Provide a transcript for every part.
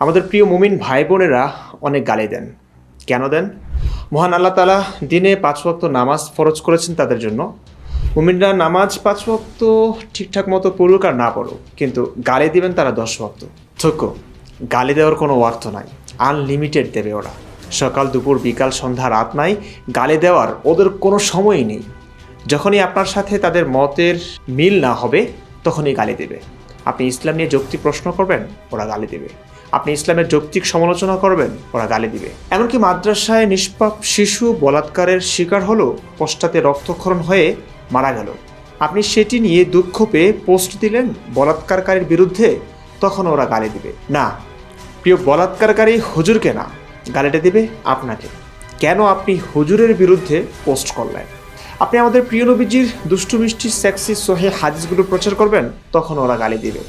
আমাদের প্রিয় মুমিন ভাই বোনেরা অনেক গালি দেন। কেন দেন? মহান আল্লাহ তালা দিনে পাঁচ ওয়াক্ত নামাজ ফরজ করেছেন তাদের জন্য। মুমিনরা নামাজ পাঁচ ওয়াক্ত ঠিকঠাক মতো পড়ুক আর না পড়ুক, কিন্তু গালি দিবেন তারা দশ ওয়াক্ত। থক্য গালি দেওয়ার কোনো অর্থ নাই। আনলিমিটেড দেবে ওরা। সকাল, দুপুর, বিকাল, সন্ধ্যা, রাত নাই। গালি দেওয়ার ওদের কোনো সময়ই নেই। যখনই আপনার সাথে তাদের মতের মিল না হবে, তখনই গালি দেবে। আপনি ইসলাম নিয়ে যৌক্তিক প্রশ্ন করবেন, ওরা গালি দেবে। আপনি ইসলামের যৌক্তিক সমালোচনা করবেন, ওরা গালি দিবে। এমনকি মাদ্রাসায় নিষ্পাপ শিশু বলাৎকারের শিকার হলো পশ্চাতে রক্তক্ষরণ হয়ে মারা গেল। আপনি সেটি নিয়ে দুঃখ পেয়ে পোস্ট দিলেন বলাৎকারকারীর বিরুদ্ধে, তখন ওরা গালি দিবে। না, প্রিয় বলাৎকারকারী হুজুরকে না, গালিটা দিবে আপনাকে। কেন আপনি হুজুরের বিরুদ্ধে পোস্ট করলেন? আপনি আমাদের প্রিয় নবীজির দুষ্টু মিষ্টি সেক্সি সোহে হাদিসগুলো প্রচার করবেন, তখন ওরা গালি দিবে।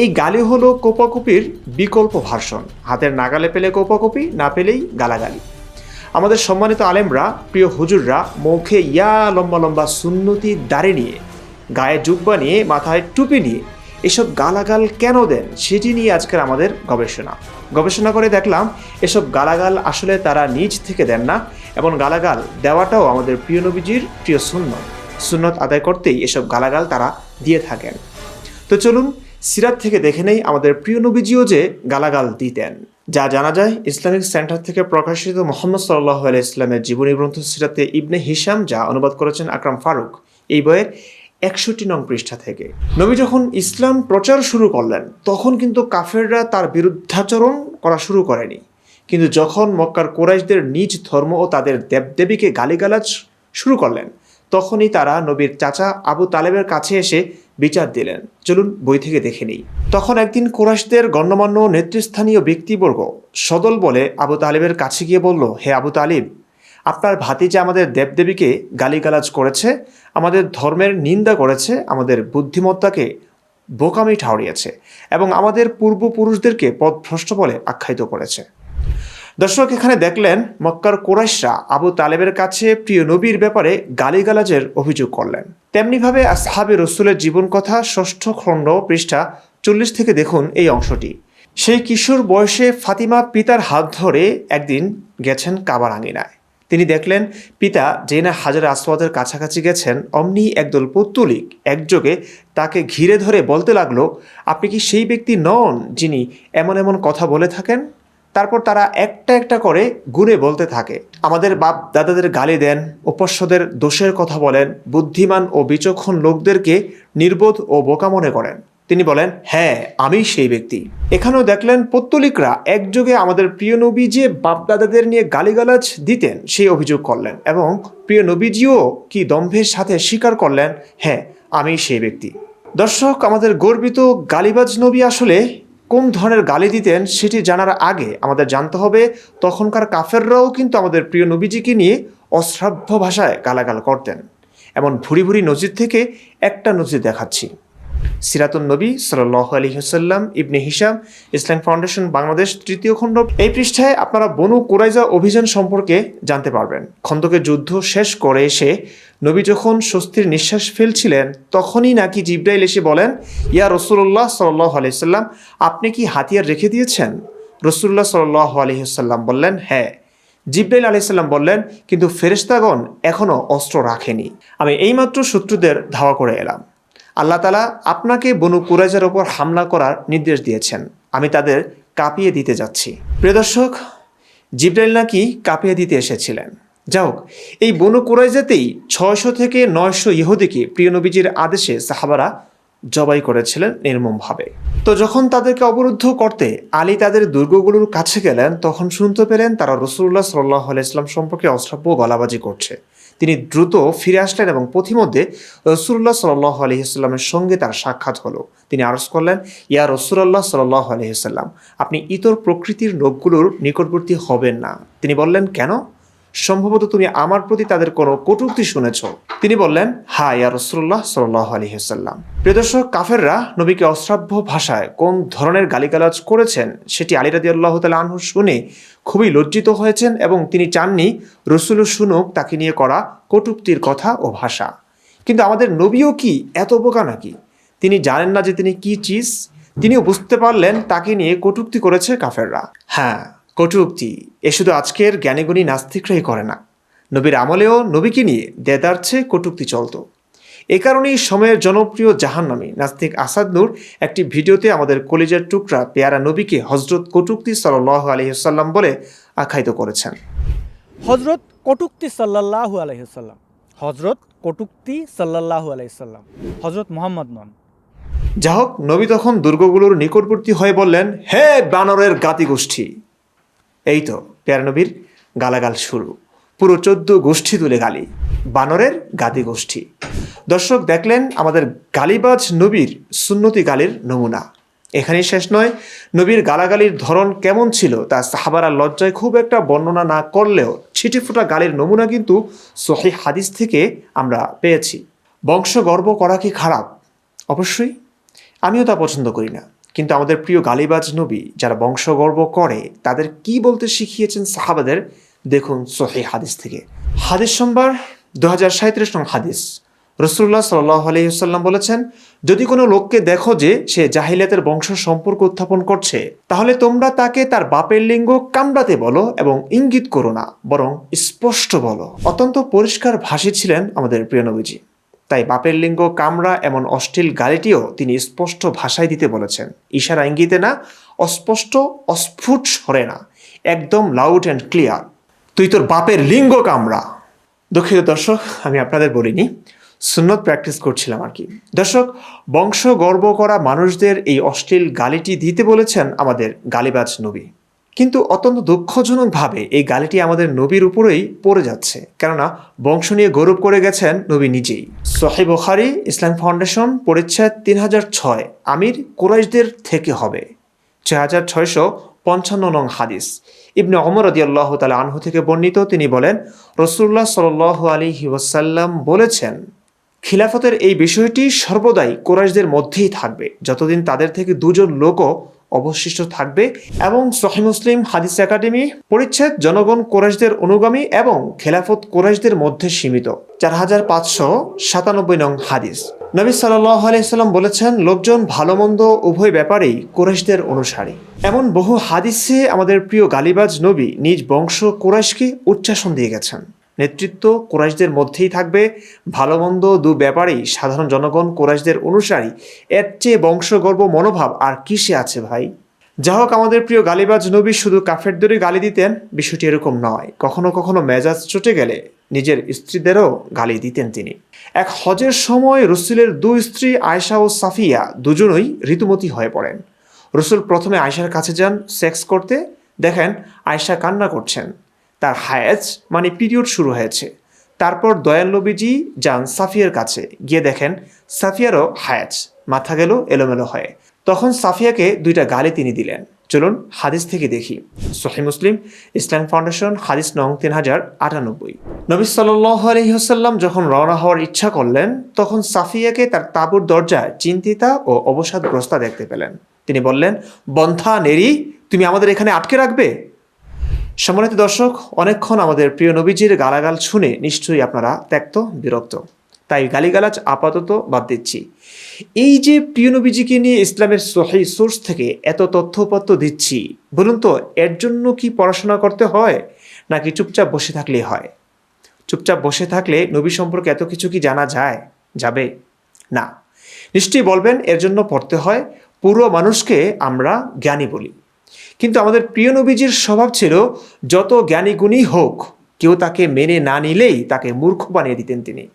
এই গালি হলো কোপাকুপির বিকল্প ভার্সন। হাতের নাগালে পেলে কোপাকুপি, না পেলেই গালাগালি। আমাদের সম্মানিত আলেমরা, প্রিয় হুজুররা, মুখে ইয়া লম্বা লম্বা সুন্নতি দাড়ি নিয়ে, গায়ে জুব্বা নিয়ে মাথায় টুপি নিয়ে এসব গালাগাল কেন দেন সেটি নিয়ে আজকের আমাদের গবেষণা। গবেষণা করে দেখলাম, এসব গালাগাল আসলে তারা নিজ থেকে দেন না এবং গালাগাল দেওয়াটাও আমাদের প্রিয় নবীজির প্রিয় সুন্নত। সুন্নত আদায় করতেই এসব গালাগাল তারা দিয়ে থাকেন। তো চলুন সিরাত থেকে দেখে নেই আমাদের প্রিয় নবীজিও যে গালাগাল দিতেন। যা জানা যায় ইসলামিক সেন্টার থেকে প্রকাশিত মোহাম্মদ সাল্লাহ আলাই ইসলামের জীবনী গ্রন্থ সিরাতে ইবনে হিসাম যা অনুবাদ করেছেন আকরাম ফারুক এই বইয়ের একষট্টি নং পৃষ্ঠা থেকে। নবী যখন ইসলাম প্রচার শুরু করলেন, তখন কিন্তু কাফেররা তার বিরুদ্ধাচরণ করা শুরু করেনি। কিন্তু যখন মক্কার কোরাইশদের নিজ ধর্ম ও তাদের দেবদেবীকে গালিগালাজ শুরু করলেন, তখনই তারা নবীর চাচা আবু তালেবের কাছে এসে বিচার দিলেন। চলুন বই থেকে দেখে নিই। তখন একদিন কোরাইশদের গণ্যমান্য নেতৃস্থানীয় ব্যক্তিবর্গ সদল বলে আবু তালিবের কাছে গিয়ে বলল, হে আবু তালিব, আপনার ভাতিজা আমাদের দেবদেবীকে গালিগালাজ করেছে, আমাদের ধর্মের নিন্দা করেছে, আমাদের বুদ্ধিমত্তাকে বোকামি ঠাউরিয়েছে এবং আমাদের পূর্বপুরুষদেরকে পথভ্রষ্ট বলে আখ্যায়িত করেছে। দর্শক, এখানে দেখলেন মক্কার কোরাইশরা আবু তালেবের কাছে প্রিয় নবীর ব্যাপারে গালিগালাজের অভিযোগ করলেন। তেমনিভাবে আসহাবে রসুলের জীবন কথা ষষ্ঠ খণ্ড পৃষ্ঠা চল্লিশ থেকে দেখুন এই অংশটি। সেই কিশোর বয়সে ফাতিমা পিতার হাত ধরে একদিন গেছেন কাবার আঙিনায়। তিনি দেখলেন পিতা জেনা হাজার আসওয়াদের কাছাকাছি গেছেন, অমনি একদল পত্তলিক একযোগে তাকে ঘিরে ধরে বলতে লাগল, আপনি কি সেই ব্যক্তি নন যিনি এমন এমন কথা বলে থাকেন? তারপর তারা একটা একটা করে গুণে বলতে থাকে। আমাদের বাপ দাদাদের গালি দেন, উপস্যদের দোষের কথা বলেন, বুদ্ধিমান ও বিচক্ষণ লোকদেরকে নির্বোধ ও বোকা মনে করেন। তিনি বলেন হ্যাঁ আমি সেই ব্যক্তি। এখানেও দেখলেন পত্তলিকরা একযোগে আমাদের প্রিয় নবী যে বাপদাদাদের নিয়ে গালিগালাজ দিতেন, সেই অভিযোগ করলেন এবং প্রিয় নবীজিও কি দম্ভের সাথে স্বীকার করলেন হ্যাঁ আমি সেই ব্যক্তি। দর্শক, আমাদের গর্বিত গালিবাজ নবী আসলে কোন ধরনের গালি দিতেন সেটি জানার আগে আমাদের জানতে হবে, তখনকার কাফেররাও কিন্তু আমাদের প্রিয় নবীজিকে নিয়ে অশ্রাব্য ভাষায় গালাগাল করতেন। এমন ভুরি ভুরি নজির থেকে একটা নজির দেখাচ্ছি। সিরাতুন নবী সাল্লাহ আলী হাসাল্লাম Ibn Hisham Islam foundation, Bangladesh তৃতীয় খণ্ড। এই পৃষ্ঠায় আপনারা বনু কোরাইজা অভিযান সম্পর্কে জানতে পারবেন। খন্দকের যুদ্ধ শেষ করে এসে নবী যখন স্বস্তির নিঃশ্বাস ফেলছিলেন, তখনই নাকি জিব্রাইল এসে বলেন, ইয়া রসুল্লাহ সাল্লাহ আলাইসাল্লাম আপনি কি হাতিয়ার রেখে দিয়েছেন? রসুল্লাহ সাল্লাহ আলহিহাল্লাম বললেন হ্যাঁ। জিব্রাইল আলাইসাল্লাম বললেন, কিন্তু ফেরেস্তাগণ এখনও অস্ত্র রাখেনি। আমি এইমাত্র শত্রুদের ধাওয়া করে এলাম। আল্লাহ তালা আপনাকে বনু কুরাইজার ওপর হামলা করার নির্দেশ দিয়েছেন। আমি তাদের কাঁপিয়ে দিতে যাচ্ছি। প্রিয় দর্শক, জিব্রাইল নাকি কাঁপিয়ে দিতে এসেছিলেন। যাই হোক, এই বনু কুরাইজাতেই ছয়শো থেকে নয়শো ইহুদিকে প্রিয় নবীজির আদেশে সাহাবারা জবাই করেছিলেন নির্মমভাবে। তো যখন তাদেরকে অবরুদ্ধ করতে আলী তাদের দুর্গগুলোর কাছে গেলেন, তখন শুনতে পেলেন তারা রসুল্লাহ সাল্লাহ ইসলাম সম্পর্কে অশ্রাব্য গলাবাজি করছে। তিনি দ্রুত ফিরে আসলেন এবং পথিমধ্যে রসুল্লাহ সাল্লাহ আলহিহাল্লামের সঙ্গে তার সাক্ষাৎ হলো। তিনি আরজ করলেন, ইয়া রসুল্লাহ সাল্লাহ আলহিহাল্লাম আপনি ইতর প্রকৃতির লোকগুলোর নিকটবর্তী হবেন না। তিনি বললেন, কেন? সম্ভবত তুমি আমার প্রতি তাদের কোনো কটূক্তি শুনেছ। তিনি বললেন, হা, ইয়া রসুল্লাহ সাল্লাহ আলহিহাল্লাম প্রিয়দর্শক কাফেররা নবীকে অশ্রাব্য ভাষায় কোন ধরনের গালিগালাজ করেছেন, সেটি আলী রাদি আল্লাহ তালা আনহু শুনে খুবই লজ্জিত হয়েছেন এবং তিনি চাননি রসুল শুনুক তাকে নিয়ে করা কটূক্তির কথা ও ভাষা। কিন্তু আমাদের নবীও কি এত বোকা নাকি? তিনি জানেন না যে তিনি কি চিজ? তিনিও বুঝতে পারলেন তাকে নিয়ে কটূক্তি করেছে কাফেররা। হ্যাঁ কটূক্তি এ শুধু আজকের জ্ঞানীগুণী নাস্তিকরাই করে না। নবীর আমলেও নবীকে নিয়ে দেদারছে কটূক্তি চলত। এ কারণেই সময়ের জনপ্রিয় জাহান্নামী নাস্তিক আসাদ নূর একটি ভিডিওতে আমাদের কলিজার টুকরা পেয়ারা নবীকে হজরত কটুক্তি সাল্লাহ আলহিহাল্লাম বলে আখ্যায়িত করেছেন। হজরত কটুক্তি সাল্লাল্লাহু আলাইসাল্লাম হজরত কটুক্তি সাল্লাল্লাহু আলাইসাল্লাম হজরত মোহাম্মদ নন। যা হোক নবী তখন দুর্গগুলোর নিকটবর্তী হয়ে বললেন হে বানরের গাতি গোষ্ঠী এই তো পেয়ারা নবীর গালাগাল শুরু। পুরো চোদ্দ গোষ্ঠী তুলে গালি। বানরের গাদি গোষ্ঠী। দর্শক, দেখলেন আমাদের গালিবাজ নবীর সুন্নতি গালির নমুনা। এখানেই শেষ নয়, নবীর গালাগালির ধরন কেমন ছিল তা সাহাবারা লজ্জায় খুব একটা বর্ণনা না করলেও ছিটেফোঁটা গালির নমুনা কিন্তু সহি হাদিস থেকে আমরা পেয়েছি। বংশ গর্ব করা কি খারাপ? অবশ্যই। আমিও তা পছন্দ করি না। কিন্তু আমাদের প্রিয় গালিবাজ নবী যারা বংশগর্ব করে, তাদের কি বলতে শিখিয়েছেন সাহাবাদের? দেখুন সোহে হাদিস থেকে। হাদিস সম্বার দু হাজার সাঁত্রিশ নং হাদিস। রসুল্লাহ সাল্লাহ বলেছেন, যদি কোনো লোককে দেখো যে সে জাহিলিয়াতের বংশ সম্পর্ক উত্থাপন করছে, তাহলে তোমরা তাকে তার বাপের লিঙ্গ কামড়াতে বলো এবং ইঙ্গিত করো না, বরং স্পষ্ট বলো। অত্যন্ত পরিষ্কার ভাষী ছিলেন আমাদের প্রিয় নবীজি। তাই বাপের লিঙ্গ কামরা এমন অশ্লীল গালিটিও তিনি স্পষ্ট ভাষায় দিতে বলেছেন। ইশারা ইঙ্গিতে না, অস্পষ্ট, অস্ফুট সরে না, একদম লাউড অ্যান্ড ক্লিয়ার তুই তোর বাপের লিঙ্গ কামরা। দুঃখিত দর্শক, আমি আপনাদের বলিনি, সুন্নত প্র্যাকটিস করছিলাম আর কি। দর্শক, বংশ গর্ব করা মানুষদের এই অশ্লীল গালিটি দিতে বলেছেন আমাদের গালিবাজ নবী। কিন্তু অত্যন্ত দুঃখজনকভাবে এই গালিটি আমাদের নবীর উপরেই পড়ে যাচ্ছে। কেননা বংশ নিয়ে গৌরব করে গেছেন নবী নিজেই। সহি বখারি, ইসলাম ফাউন্ডেশন পরিচ্ছেদ তিন হাজার ছয়। আমির কোরাইশদের থেকে হবে। ছয় হাজার ছয়শো পঞ্চান্ন নং হাদিস। ইবনে অমর আদি আল্লাহ তালা আনহু থেকে বর্ণিত, তিনি বলেন রসুল্লাহ সাল আলী ওয়াসাল্লাম বলেছেন, খিলাফতের এই বিষয়টি সর্বদাই কোরাইশদের মধ্যেই থাকবে। যতদিন তাদের থেকে দুজন লোকও অবশিষ্ট থাকবে এবং সহি মুসলিম হাদিস একাডেমি পরিচ্ছেদ জনগণ কোরাইশদের অনুগামী এবং খেলাফত কোরাইশদের মধ্যে সীমিত। চার হাজার পাঁচশো সাতানব্বই নং হাদিস। নবী সাল্লাহ আলাইসাল্লাম বলেছেন, লোকজন ভালো মন্দ উভয় ব্যাপারেই কোরাইশদের অনুসারী। এমন বহু হাদিসে আমাদের প্রিয় গালিবাজ নবী নিজ বংশ কোরাইশকে উচ্চাসন দিয়ে গেছেন। নেতৃত্ব কোরাইশদের মধ্যেই থাকবে। ভালো মন্দ দু ব্যাপারেই সাধারণ জনগণ কোরাইশদের অনুসারী। এর চেয়ে বংশগর্ব মনোভাব আর কিসে আছে ভাই? যা হোক, আমাদের প্রিয় গালিবাজ নবী শুধু কাফেরদেরই গালি দিতেন, বিষয়টি এরকম নয়। কখনো কখনো মেজাজ চটে গেলে নিজের স্ত্রীদেরও গালি দিতেন তিনি। এক হজের সময় রসুলের দুই স্ত্রী আয়সা ও সাফিয়া দুজনই ঋতুমতী হয়ে পড়েন। রসুল প্রথমে আয়সার কাছে যান সেক্স করতে। দেখেন আয়সা কান্না করছেন। তার হায়াজ মানে পিরিয়ড শুরু হয়েছে। তারপর দয়াল নবীজি যান সাফিয়ার কাছে। গিয়ে দেখেন সাফিয়ারও হায়াজ মাথা গেল, এলোমেলো হয়ে। তখন সাফিয়াকে দুইটা গালি তিনি দিলেন। চলুন হাদিস থেকে দেখি। সহি মুসলিম, ইসলাম ফাউন্ডেশন, হাদিস নং তিন হাজার আটানব্বই। নবী সাল্লাহ আলহিহাল্লাম যখন রওনা হওয়ার ইচ্ছা করলেন, তখন সাফিয়াকে তার তাঁবুর দরজায় চিন্তিতা ও অবসাদগ্রস্তা দেখতে পেলেন। তিনি বললেন বন্থা নেরি তুমি আমাদের এখানে আটকে রাখবে? সম্মানিত দর্শক, অনেকক্ষণ আমাদের প্রিয় নবীজির গালাগাল শুনে নিশ্চয়ই আপনারা ত্যক্ত, বিরক্ত। তাই গালিগালাজ আপাতত বাদ দিচ্ছি। এই যে প্রিয় নবীজিকে নিয়ে ইসলামের সহি সোর্স থেকে এত তথ্যপত্র দিচ্ছি, বলুন তো, এর জন্য কি পড়াশোনা করতে হয়, নাকি চুপচাপ বসে থাকলেই হয়? চুপচাপ বসে থাকলে নবী সম্পর্কে এত কিছু কি জানা যায়, যাবে? না। নিশ্চয়ই বলবেন, এর জন্য পড়তে হয়, পুরো মানুষকে আমরা জ্ঞানী বলি। কিন্তু আমাদের প্রিয় নবীজির স্বভাব ছিল, যত জ্ঞানী গুণী হোক, কেউ তাকে মেনে না নিলেই তাকে মূর্খ বানিয়ে দিতেন তিনি।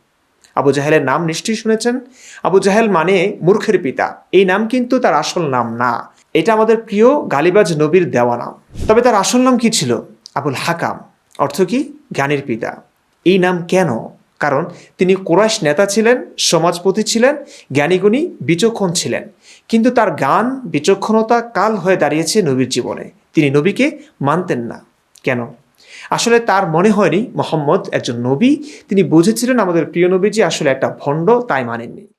আবু জাহেলের নাম নিশ্চয়ই শুনেছেন? আবু জাহেল মানে মূর্খের পিতা। এই নাম কিন্তু তার আসল নাম না। এটা আমাদের প্রিয় গালিবাজ নবীর দেওয়া নাম। তবে তার আসল নাম কি ছিল? আবুল হাকাম। অর্থ কি? জ্ঞানীর পিতা। এই নাম কেন? কারণ তিনি কোরাইশ নেতা ছিলেন, সমাজপতি ছিলেন, জ্ঞানীগুণী, বিচক্ষণ ছিলেন। কিন্তু তার গান বিচক্ষণতা কাল হয়ে দাঁড়িয়েছে নবীর জীবনে। তিনি নবীকে মানতেন না। কেন? আসলে তার মনে হয়নি মোহাম্মদ একজন নবী। তিনি বুঝেছিলেন আমাদের প্রিয় নবীজি আসলে একটা ভণ্ড, তাই মানেননি।